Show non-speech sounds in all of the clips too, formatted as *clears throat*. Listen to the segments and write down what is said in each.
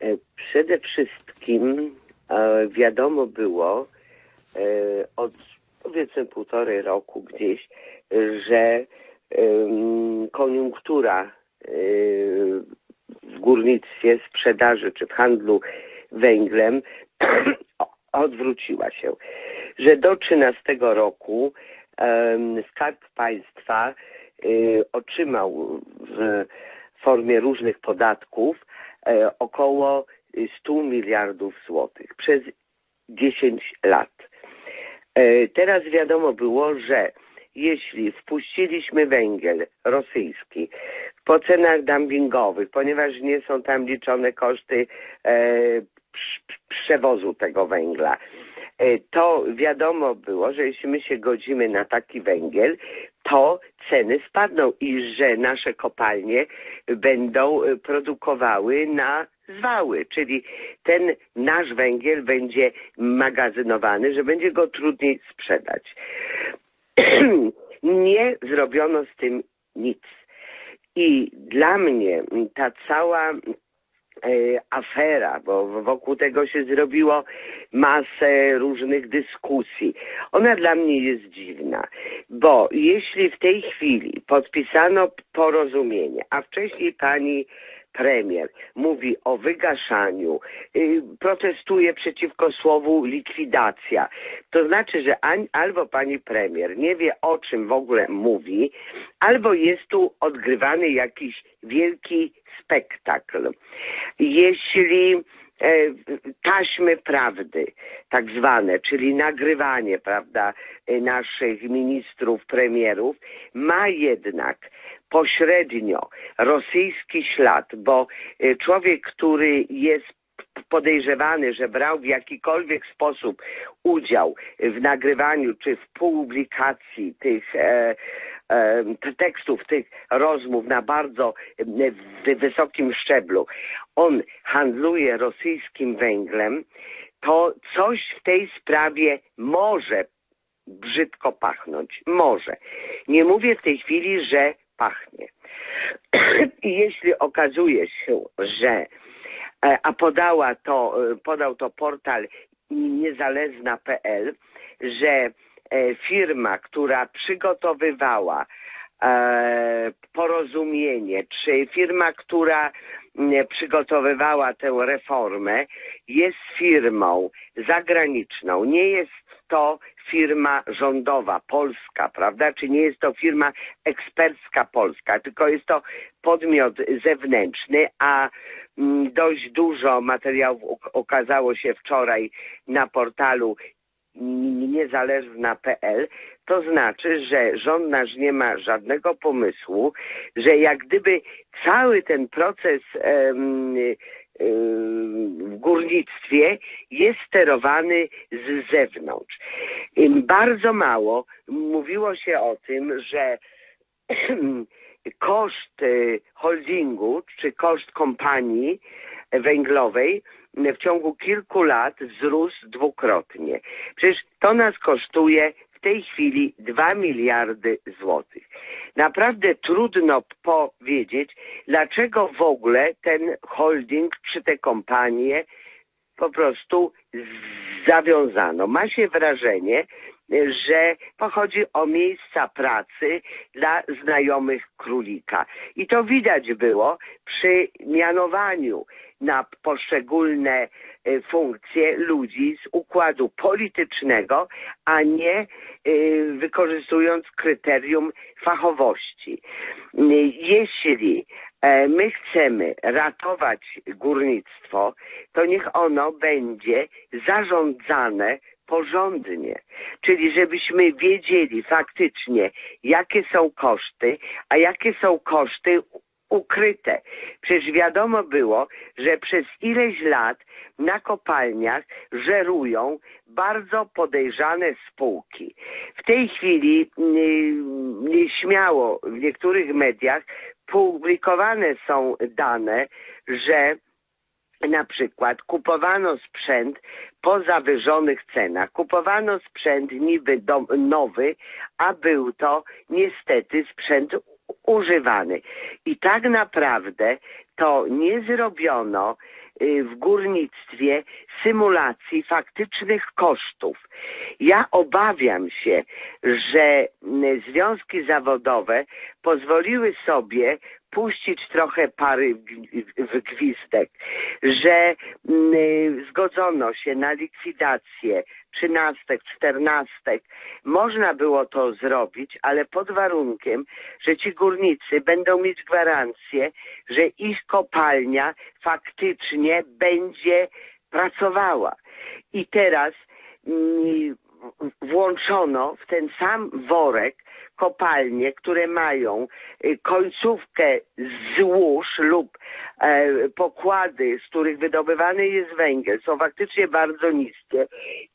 E, Przede wszystkim e, wiadomo było e, od powiedzmy półtorej roku gdzieś, że koniunktura w górnictwie, sprzedaży czy w handlu węglem *clears throat* odwróciła się. Że do 13 roku Skarb Państwa otrzymał w formie różnych podatków około 100 miliardów złotych przez 10 lat. E, Teraz wiadomo było, że jeśli wpuściliśmy węgiel rosyjski po cenach dumpingowych, ponieważ nie są tam liczone koszty e, prz- przewozu tego węgla, e, to wiadomo było, że jeśli my się godzimy na taki węgiel, to ceny spadną i że nasze kopalnie będą e, produkowały na zwały, czyli ten nasz węgiel będzie magazynowany, że będzie go trudniej sprzedać. *clears throat* Nie zrobiono z tym nic. I dla mnie ta cała afera, bo wokół tego się zrobiło masę różnych dyskusji. Ona dla mnie jest dziwna, bo jeśli w tej chwili podpisano porozumienie, a wcześniej pani premier mówi o wygaszaniu, y, protestuje przeciwko słowu likwidacja. To znaczy, że albo pani premier nie wie o czym w ogóle mówi, albo jest tu odgrywany jakiś wielki spektakl. Jeśli e, taśmy prawdy, tak zwane, czyli nagrywanie, prawda, e, naszych ministrów, premierów, ma jednak pośrednio rosyjski ślad, bo e, człowiek, który jest podejrzewany, że brał w jakikolwiek sposób udział w nagrywaniu czy w publikacji tych e, tekstów, tych rozmów na bardzo wy- wysokim szczeblu, on handluje rosyjskim węglem, to coś w tej sprawie może brzydko pachnąć. Może. Nie mówię w tej chwili, że pachnie. *clears throat* I jeśli okazuje się, że e, a podała to, e, podał to portal niezależna.pl, że firma, która przygotowywała e, porozumienie, czy firma, która m, przygotowywała tę reformę, jest firmą zagraniczną. Nie jest to firma rządowa, polska, prawda? Czy nie jest to firma ekspercka polska, tylko jest to podmiot zewnętrzny, a mm, dość dużo materiałów okazało się wczoraj na portalu niezależna.pl, to znaczy, że rząd nasz nie ma żadnego pomysłu, że jak gdyby cały ten proces em, w górnictwie jest sterowany z zewnątrz. Bardzo mało mówiło się o tym, że *clears throat* koszt y, holdingu czy koszt kompanii węglowej w ciągu kilku lat wzrósł dwukrotnie. Przecież to nas kosztuje w tej chwili 2 miliardy złotych. Naprawdę trudno powiedzieć, dlaczego w ogóle ten holding czy te kompanie po prostu zawiązano. Ma się wrażenie, że pochodzi o miejsca pracy dla znajomych królika. I to widać było przy mianowaniu na poszczególne e, funkcje ludzi z układu politycznego, a nie e, wykorzystując kryterium fachowości. Jeśli e, my chcemy ratować górnictwo, to niech ono będzie zarządzane porządnie. Czyli żebyśmy wiedzieli faktycznie, jakie są koszty, a jakie są koszty ukryte. Przecież wiadomo było, że przez ileś lat na kopalniach żerują bardzo podejrzane spółki. W tej chwili mm, nieśmiało w niektórych mediach publikowane są dane, że na przykład kupowano sprzęt po zawyżonych cenach. Kupowano sprzęt niby dom, nowy, a był to niestety sprzęt używany. I tak naprawdę to nie zrobiono y, w górnictwie symulacji faktycznych kosztów. Ja obawiam się, że mm, związki zawodowe pozwoliły sobie puścić trochę pary w gwizdek, że mm, zgodzono się na likwidację trzynastek, czternastek. Można było to zrobić, ale pod warunkiem, że ci górnicy będą mieć gwarancję, że ich kopalnia faktycznie będzie pracowała. I teraz mm, włączono w ten sam worek kopalnie, które mają y, końcówkę złóż lub e, pokłady, z których wydobywany jest węgiel, są faktycznie bardzo niskie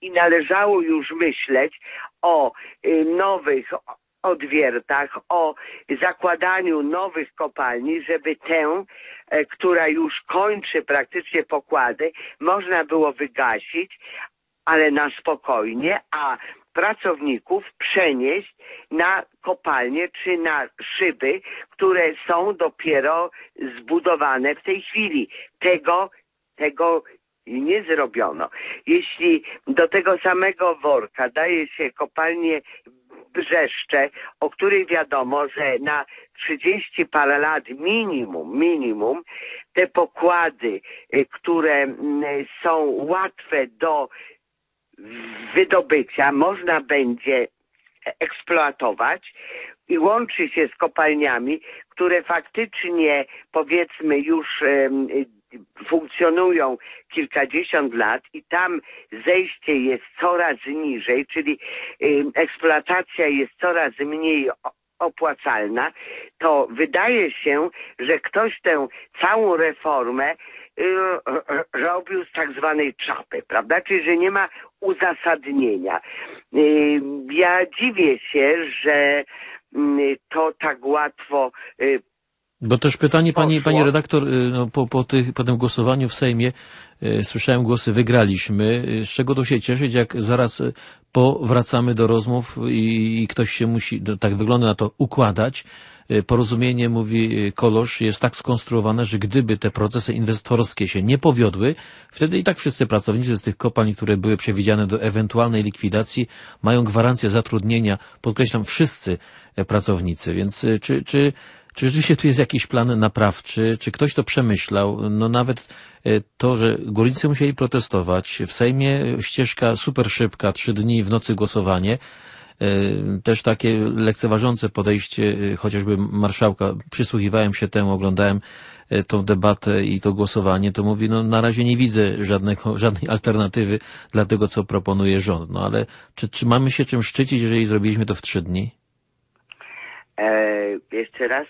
i należało już myśleć o y, nowych odwiertach, o zakładaniu nowych kopalni, żeby tę, e, która już kończy praktycznie pokłady, można było wygasić, ale na spokojnie, a pracowników przenieść na kopalnie czy na szyby, które są dopiero zbudowane w tej chwili. Tego, tego nie zrobiono. Jeśli do tego samego worka daje się kopalnię Brzeszcze, o której wiadomo, że na 30 parę lat minimum, minimum, te pokłady, y, które mm, są łatwe do wydobycia można będzie eksploatować i łączy się z kopalniami, które faktycznie powiedzmy już funkcjonują kilkadziesiąt lat i tam zejście jest coraz niżej, czyli eksploatacja jest coraz mniej opłacalna, to wydaje się, że ktoś tę całą reformę robił z tak zwanej czapy, prawda? Czyli, że nie ma uzasadnienia. Y, ja dziwię się, że mm, to tak łatwo bo też pytanie pani, pani redaktor, no, po, po, tych, po tym głosowaniu w Sejmie słyszałem głosy wygraliśmy. Z czego to się cieszyć, jak zaraz powracamy do rozmów i, i ktoś się musi, tak wygląda na to, układać. Y, porozumienie, mówi y, Kolosz, jest tak skonstruowane, że gdyby te procesy inwestorskie się nie powiodły, wtedy i tak wszyscy pracownicy z tych kopalń, które były przewidziane do ewentualnej likwidacji, mają gwarancję zatrudnienia, podkreślam, wszyscy e, pracownicy. Więc y, czy, czy, czy rzeczywiście tu jest jakiś plan naprawczy? Czy ktoś to przemyślał? No nawet e, to, że górnicy musieli protestować. W Sejmie ścieżka super szybka, trzy dni w nocy głosowanie. E, też takie lekceważące podejście e, chociażby marszałka, przysłuchiwałem się temu, oglądałem tą debatę i to głosowanie, to mówi, no na razie nie widzę żadnego, *laughs* żadnej alternatywy dla tego, co proponuje rząd. No ale czy, czy mamy się czym szczycić, jeżeli zrobiliśmy to w trzy dni? E, jeszcze raz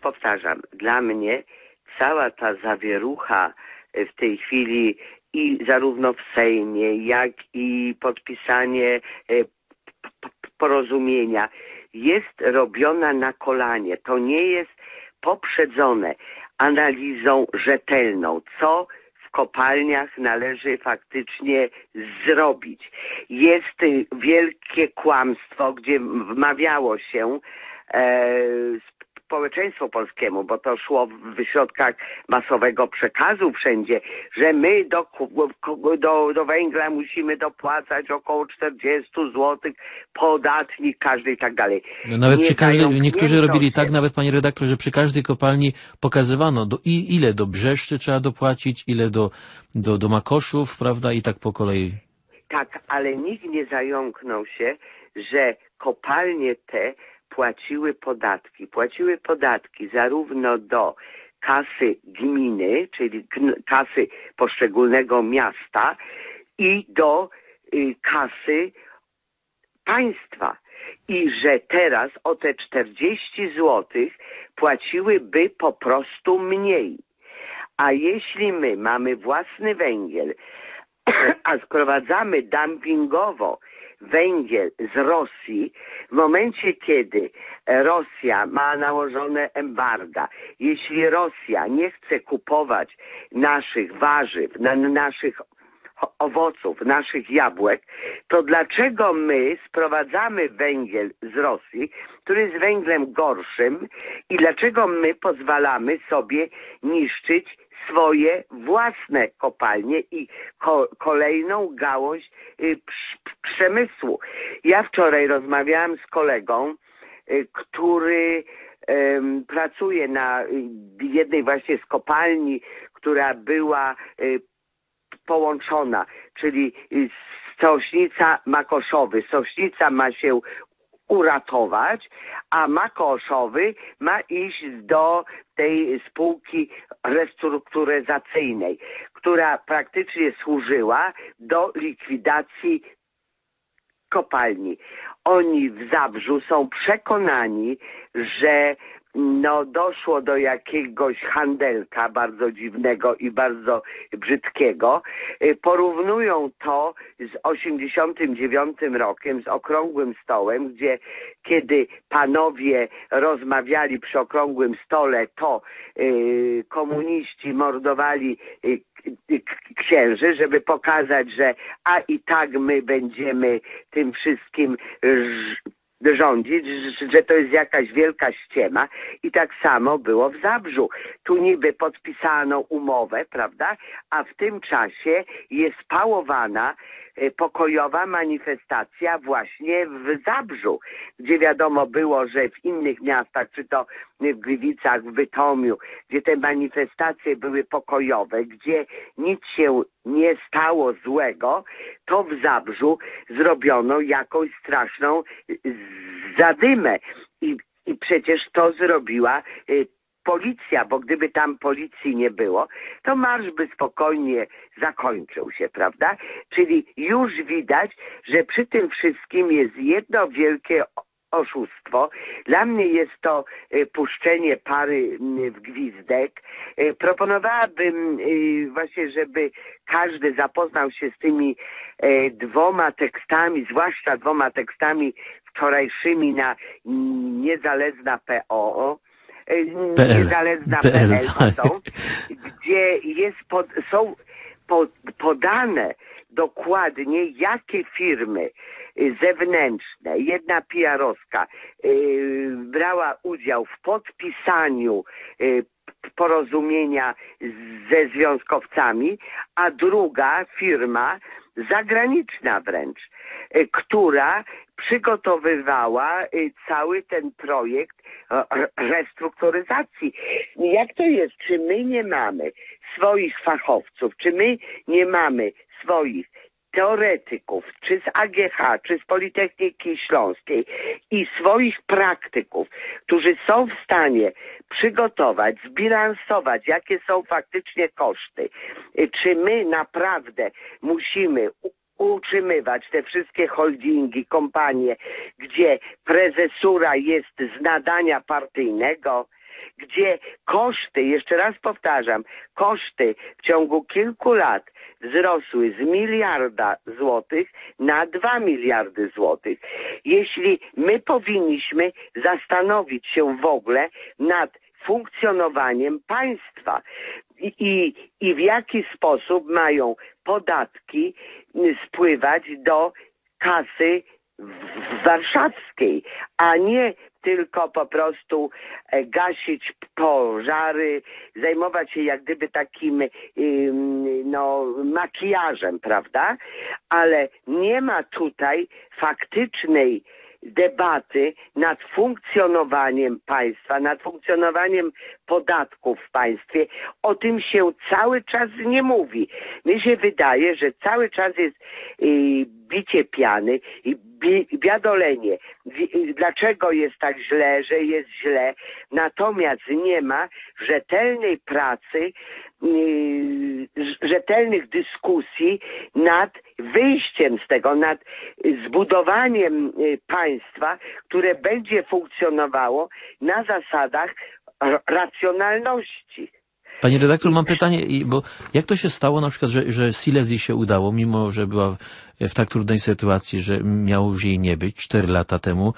powtarzam, dla mnie cała ta zawierucha w tej chwili i zarówno w Sejmie, jak i podpisanie porozumienia jest robiona na kolanie. To nie jest poprzedzone analizą rzetelną, co w kopalniach należy faktycznie zrobić. Jest wielkie kłamstwo, gdzie wmawiało się e, społeczeństwu polskiemu, bo to szło w środkach masowego przekazu wszędzie, że my do, do, do węgla musimy dopłacać około 40 zł podatnik każdy i tak dalej. No nawet nie przy każdej, niektórzy robili tak, nawet panie redaktor, że przy każdej kopalni pokazywano do, i, ile do Brzeszczy trzeba dopłacić, ile do, do, do Makoszów, prawda, i tak po kolei. Tak, ale nikt nie zająknął się, że kopalnie te płaciły podatki. Płaciły podatki zarówno do kasy gminy, czyli kasy poszczególnego miasta i do y, kasy państwa. I że teraz o te 40 zł płaciłyby po prostu mniej. A jeśli my mamy własny węgiel, *clears throat* a sprowadzamy dumpingowo węgiel z Rosji, w momencie kiedy Rosja ma nałożone embarga, jeśli Rosja nie chce kupować naszych warzyw, na, naszych owoców, naszych jabłek, to dlaczego my sprowadzamy węgiel z Rosji, który jest węglem gorszym i dlaczego my pozwalamy sobie niszczyć swoje własne kopalnie i ko- kolejną gałąź y, przemysłu. Ja wczoraj rozmawiałam z kolegą, y, który pracuje na y, jednej właśnie z kopalni, która była połączona, czyli Sośnica Makoszowy. Sośnica ma się uratować, a Makoszowy ma iść do tej spółki restrukturyzacyjnej, która praktycznie służyła do likwidacji kopalni. Oni w Zabrzu są przekonani, że no, doszło do jakiegoś handelka bardzo dziwnego i bardzo brzydkiego. Y, Porównują to z 89 rokiem, z okrągłym stołem, gdzie kiedy panowie rozmawiali przy okrągłym stole, to y, komuniści mordowali y, k- księży, żeby pokazać, że a i tak my będziemy tym wszystkim rządzić, że- to jest jakaś wielka ściema i tak samo było w Zabrzu. Tu niby podpisano umowę, prawda, a w tym czasie jest pałowana pokojowa manifestacja właśnie w Zabrzu, gdzie wiadomo było, że w innych miastach, czy to w Gliwicach, w Bytomiu, gdzie te manifestacje były pokojowe, gdzie nic się nie stało złego, to w Zabrzu zrobiono jakąś straszną y, zadymę. I, i przecież to zrobiła y, policja, bo gdyby tam policji nie było, to marsz by spokojnie zakończył się, prawda? Czyli już widać, że przy tym wszystkim jest jedno wielkie oszustwo. Dla mnie jest to y, puszczenie pary mm, w gwizdek. Y, Proponowałabym y, właśnie, żeby każdy zapoznał się z tymi e, dwoma tekstami, zwłaszcza dwoma tekstami wczorajszymi na mm, niezależna.po. PL. Niezależna.pl, PL, pardon, gdzie jest pod, są pod, podane dokładnie, jakie firmy zewnętrzne, jedna PR-owska y, brała udział w podpisaniu y, p- porozumienia ze związkowcami, a druga firma zagraniczna wręcz, y, która przygotowywała y, cały ten projekt re- restrukturyzacji. Jak to jest? Czy my nie mamy swoich fachowców, czy my nie mamy swoich teoretyków, czy z AGH, czy z Politechniki Śląskiej i swoich praktyków, którzy są w stanie przygotować, zbilansować, jakie są faktycznie koszty. Y, Czy my naprawdę musimy utrzymywać te wszystkie holdingi, kompanie, gdzie prezesura jest z nadania partyjnego, gdzie koszty, jeszcze raz powtarzam, koszty w ciągu kilku lat wzrosły z miliarda złotych na dwa miliardy złotych. Jeśli my powinniśmy zastanowić się w ogóle nad funkcjonowaniem państwa i, i, i w jaki sposób mają podatki y, spływać do kasy warszawskiej, a nie tylko po prostu e, gasić pożary, zajmować się jak gdyby takim ym, no, makijażem, prawda? Ale nie ma tutaj faktycznej debaty nad funkcjonowaniem państwa, nad funkcjonowaniem podatków w państwie. O tym się cały czas nie mówi. Mi się wydaje, że cały czas jest y, bicie piany i biadolenie. Dlaczego jest tak źle, że jest źle? Natomiast nie ma rzetelnej pracy, y, rzetelnych dyskusji nad wyjściem z tego, nad zbudowaniem y, państwa, które będzie funkcjonowało na zasadach racjonalności. Panie redaktor, mam pytanie, bo jak to się stało na przykład, że, że Silesii się udało, mimo że była w, tak trudnej sytuacji, że miało już jej nie być 4 lata temu,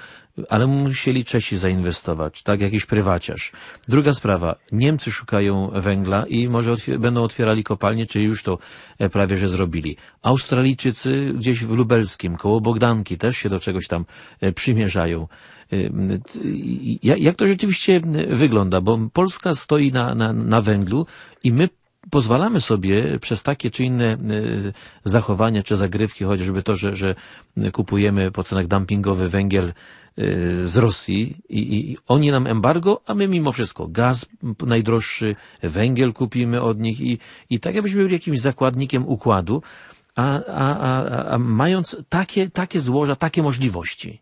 ale musieli Czesi zainwestować, tak, jakiś prywaciarz. Druga sprawa, Niemcy szukają węgla i może będą otwierali kopalnie, czy już to e, prawie, że zrobili. Australijczycy gdzieś w Lubelskim, koło Bogdanki też się do czegoś tam e, przymierzają. E, jak to rzeczywiście wygląda? Bo Polska stoi na, na, na węglu i my pozwalamy sobie przez takie czy inne zachowania, czy zagrywki, chociażby to, że, że kupujemy po cenach dumpingowy węgiel Y, z Rosji i, i, oni nam embargo, a my mimo wszystko gaz najdroższy, węgiel kupimy od nich i, i tak jakbyśmy byli jakimś zakładnikiem układu, a, a, a, a mając takie, takie złoża, takie możliwości.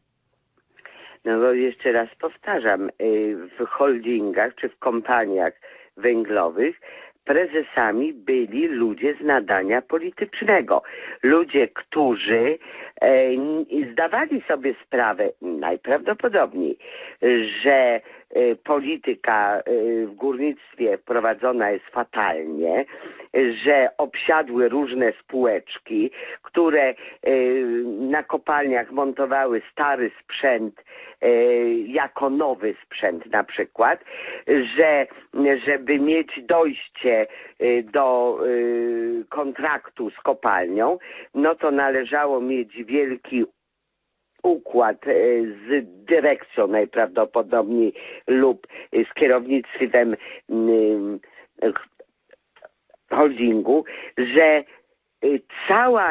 No bo jeszcze raz powtarzam, y, w holdingach czy w kompaniach węglowych prezesami byli ludzie z nadania politycznego. Ludzie, którzy e, zdawali sobie sprawę najprawdopodobniej, że polityka e, w górnictwie prowadzona jest fatalnie, że obsiadły różne spółeczki, które e, na kopalniach montowały stary sprzęt e, jako nowy sprzęt na przykład, że żeby mieć dojście e, do kontraktu z kopalnią, no to należało mieć wielki układ z dyrekcją najprawdopodobniej lub z kierownictwem holdingu, że y, cała,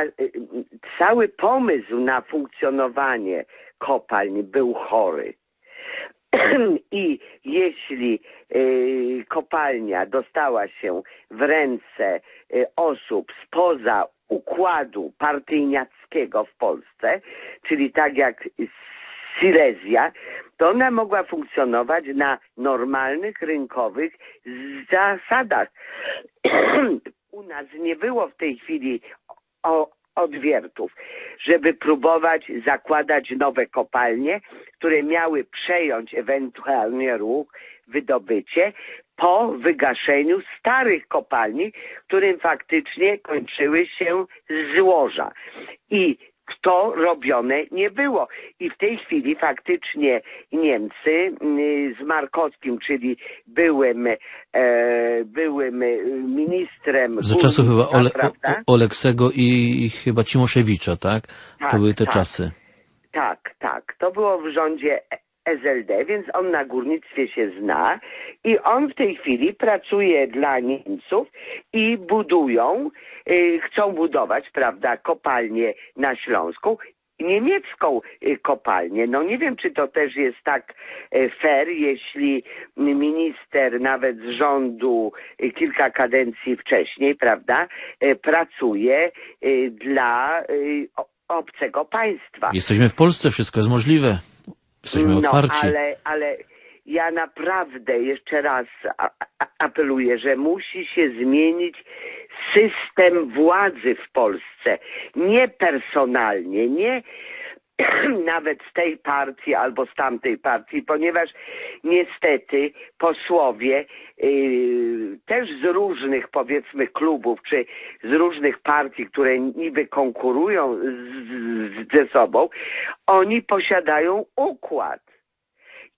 cały pomysł na funkcjonowanie kopalń był chory. *clears throat* I jeśli kopalnia dostała się w ręce osób spoza układu partyjniackiego w Polsce, czyli tak jak Silesia, to ona mogła funkcjonować na normalnych, rynkowych zasadach. *clears throat* U nas nie było w tej chwili o, odwiertów, żeby próbować zakładać nowe kopalnie, które miały przejąć ewentualnie ruch, wydobycie po wygaszeniu starych kopalni, którym faktycznie kończyły się złoża. I to robione nie było. I w tej chwili faktycznie Niemcy mm, z Markowskim, czyli byłym, e, byłym ministrem. Za czasów chyba Ole, Oleksego i chyba Cimoszewicza, tak? tak to były te tak. czasy. Tak, tak. To było w rządzie SLD, więc on na górnictwie się zna i on w tej chwili pracuje dla Niemców i budują, y, chcą budować, prawda, kopalnię na Śląsku niemiecką y, kopalnię. No nie wiem, czy to też jest tak y, fair, jeśli minister nawet z rządu kilka kadencji wcześniej, prawda, pracuje dla obcego państwa. Jesteśmy w Polsce, wszystko jest możliwe. Jesteśmy no, otwarci. Ale, ale ja naprawdę jeszcze raz apeluję, że musi się zmienić system władzy w Polsce. Nie personalnie, nie *clears throat* nawet z tej partii albo z tamtej partii, ponieważ niestety posłowie yy, też z różnych powiedzmy klubów czy z różnych partii, które niby konkurują z, z, ze sobą, oni posiadają układ.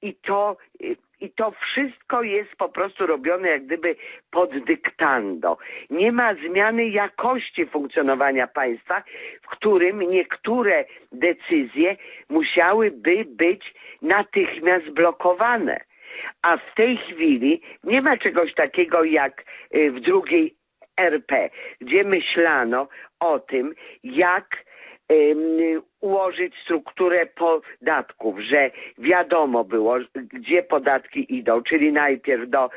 I to yy, i to wszystko jest po prostu robione jak gdyby pod dyktando. Nie ma zmiany jakości funkcjonowania państwa, w którym niektóre decyzje musiałyby być natychmiast blokowane. A w tej chwili nie ma czegoś takiego jak y, w drugiej RP, gdzie myślano o tym, jak ułożyć strukturę podatków, że wiadomo było, gdzie podatki idą, czyli najpierw do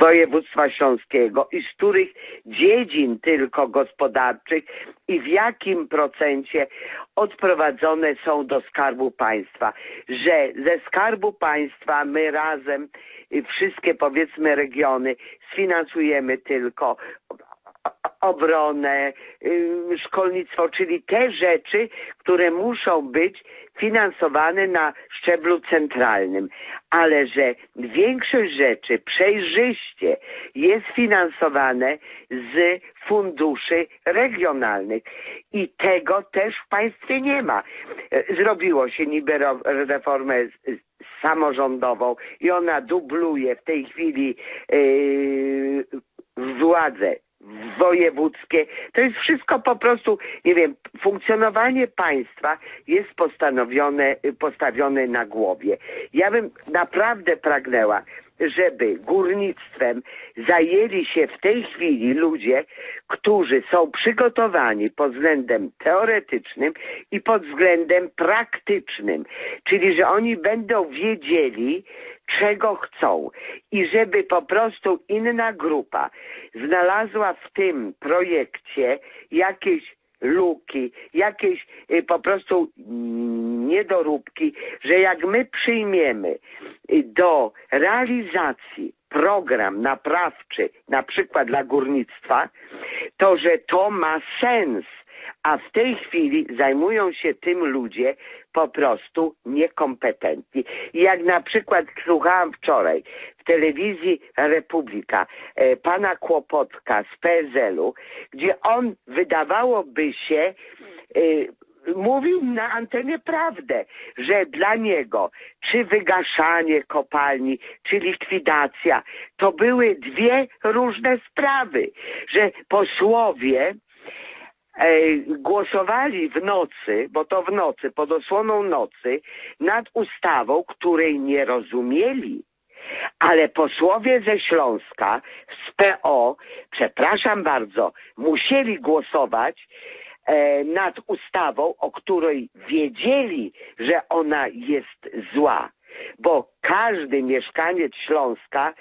województwa śląskiego i z których dziedzin tylko gospodarczych i w jakim procencie odprowadzone są do skarbu państwa, że ze skarbu państwa my razem wszystkie powiedzmy regiony sfinansujemy tylko obronę, y, szkolnictwo, czyli te rzeczy, które muszą być finansowane na szczeblu centralnym, ale że większość rzeczy przejrzyście jest finansowane z funduszy regionalnych i tego też w państwie nie ma. Zrobiło się niby reformę samorządową i ona dubluje w tej chwili yy, władzę wojewódzkie. To jest wszystko po prostu, nie wiem, funkcjonowanie państwa jest postanowione, postawione na głowie. Ja bym naprawdę pragnęła, żeby górnictwem zajęli się w tej chwili ludzie, którzy są przygotowani pod względem teoretycznym i pod względem praktycznym. Czyli, że oni będą wiedzieli, czego chcą i żeby po prostu inna grupa znalazła w tym projekcie jakieś luki, jakieś y, po prostu niedoróbki, że jak my przyjmiemy y, do realizacji program naprawczy, na przykład dla górnictwa, to że to ma sens. A w tej chwili zajmują się tym ludzie po prostu niekompetentni. Jak na przykład słuchałam wczoraj w telewizji Republika e, pana Kłopotka z PSL-u, gdzie on wydawałoby się e, mówił na antenie prawdę, że dla niego czy wygaszanie kopalni, czy likwidacja, to były dwie różne sprawy, że posłowie głosowali w nocy, bo to w nocy, pod osłoną nocy, nad ustawą, której nie rozumieli. Ale posłowie ze Śląska, z PO, przepraszam bardzo, musieli głosować e, nad ustawą, o której wiedzieli, że ona jest zła. Bo każdy mieszkaniec Śląska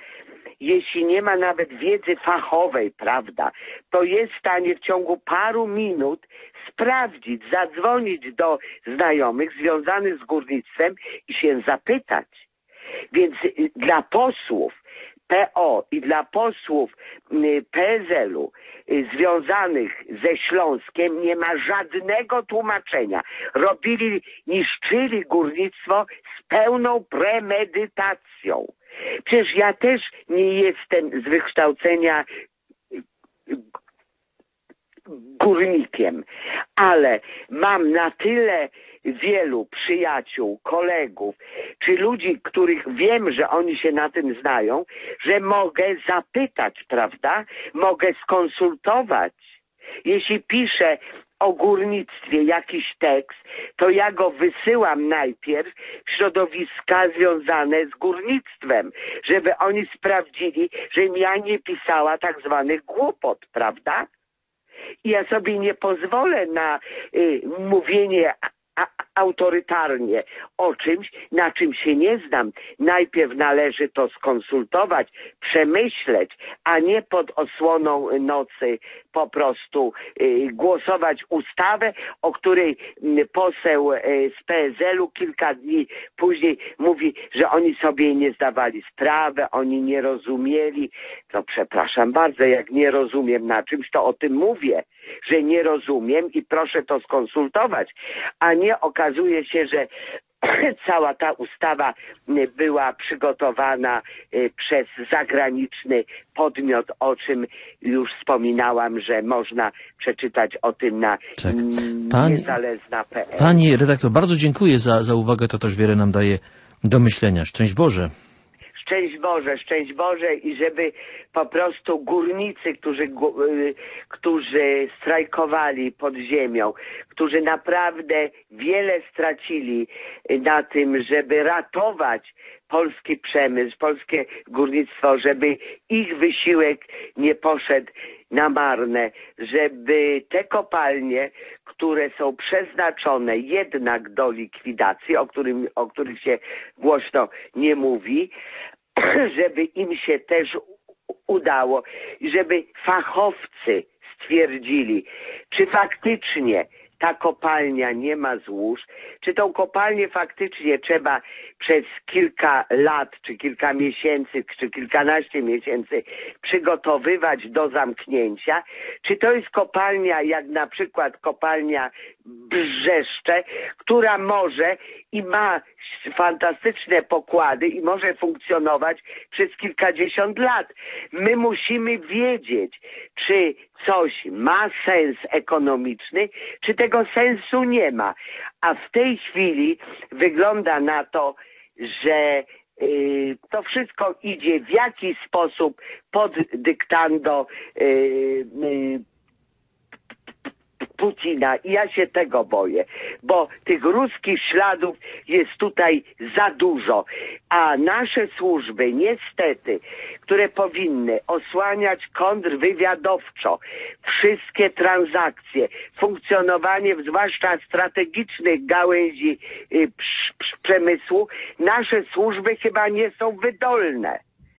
jeśli nie ma nawet wiedzy fachowej, prawda, to jest w stanie w ciągu paru minut sprawdzić, zadzwonić do znajomych związanych z górnictwem i się zapytać. Więc y, dla posłów PO i dla posłów y, PSL-u y, związanych ze Śląskiem nie ma żadnego tłumaczenia. Robili, niszczyli górnictwo z pełną premedytacją. Przecież ja też nie jestem z wykształcenia górnikiem, ale mam na tyle wielu przyjaciół, kolegów, czy ludzi, których wiem, że oni się na tym znają, że mogę zapytać, prawda? Mogę skonsultować. Jeśli piszę o górnictwie jakiś tekst, to ja go wysyłam najpierw w środowiska związane z górnictwem, żeby oni sprawdzili, że ja nie pisała tak zwanych głupot, prawda? I ja sobie nie pozwolę na y, mówienie autorytarnie o czymś, na czym się nie znam. Najpierw należy to skonsultować, przemyśleć, a nie pod osłoną nocy po prostu y, głosować ustawę, o której y, poseł y, z PSL-u kilka dni później mówi, że oni sobie nie zdawali sprawy, oni nie rozumieli. To przepraszam bardzo, jak nie rozumiem na czymś, to o tym mówię, że nie rozumiem i proszę to skonsultować, a nie okazuje się, że *laughs* cała ta ustawa była przygotowana y, przez zagraniczny podmiot, o czym już wspominałam, że można przeczytać o tym na tak. Pani, niezależna.pl. Pani redaktor, bardzo dziękuję za, za uwagę, to też wiele nam daje do myślenia. Szczęść Boże szczęść Boże, szczęść Boże i żeby po prostu górnicy, którzy, y, którzy strajkowali pod ziemią, którzy naprawdę wiele stracili na tym, żeby ratować polski przemysł, polskie górnictwo, żeby ich wysiłek nie poszedł na marne, żeby te kopalnie, które są przeznaczone jednak do likwidacji, o, którym, o których się głośno nie mówi, *coughs* żeby im się też udało żeby fachowcy stwierdzili, czy faktycznie ta kopalnia nie ma złóż, czy tą kopalnię faktycznie trzeba przez kilka lat, czy kilka miesięcy, czy kilkanaście miesięcy przygotowywać do zamknięcia, czy to jest kopalnia jak na przykład kopalnia Brzeszcze, która może i ma fantastyczne pokłady i może funkcjonować przez kilkadziesiąt lat. My musimy wiedzieć, czy coś ma sens ekonomiczny, czy tego sensu nie ma. A w tej chwili wygląda na to, że y, to wszystko idzie w jakiś sposób pod dyktando y, y, Putina i ja się tego boję, bo tych ruskich śladów jest tutaj za dużo, a nasze służby niestety, które powinny osłaniać kontrwywiadowczo wszystkie transakcje, funkcjonowanie zwłaszcza strategicznych gałęzi y, przemysłu, nasze służby chyba nie są wydolne.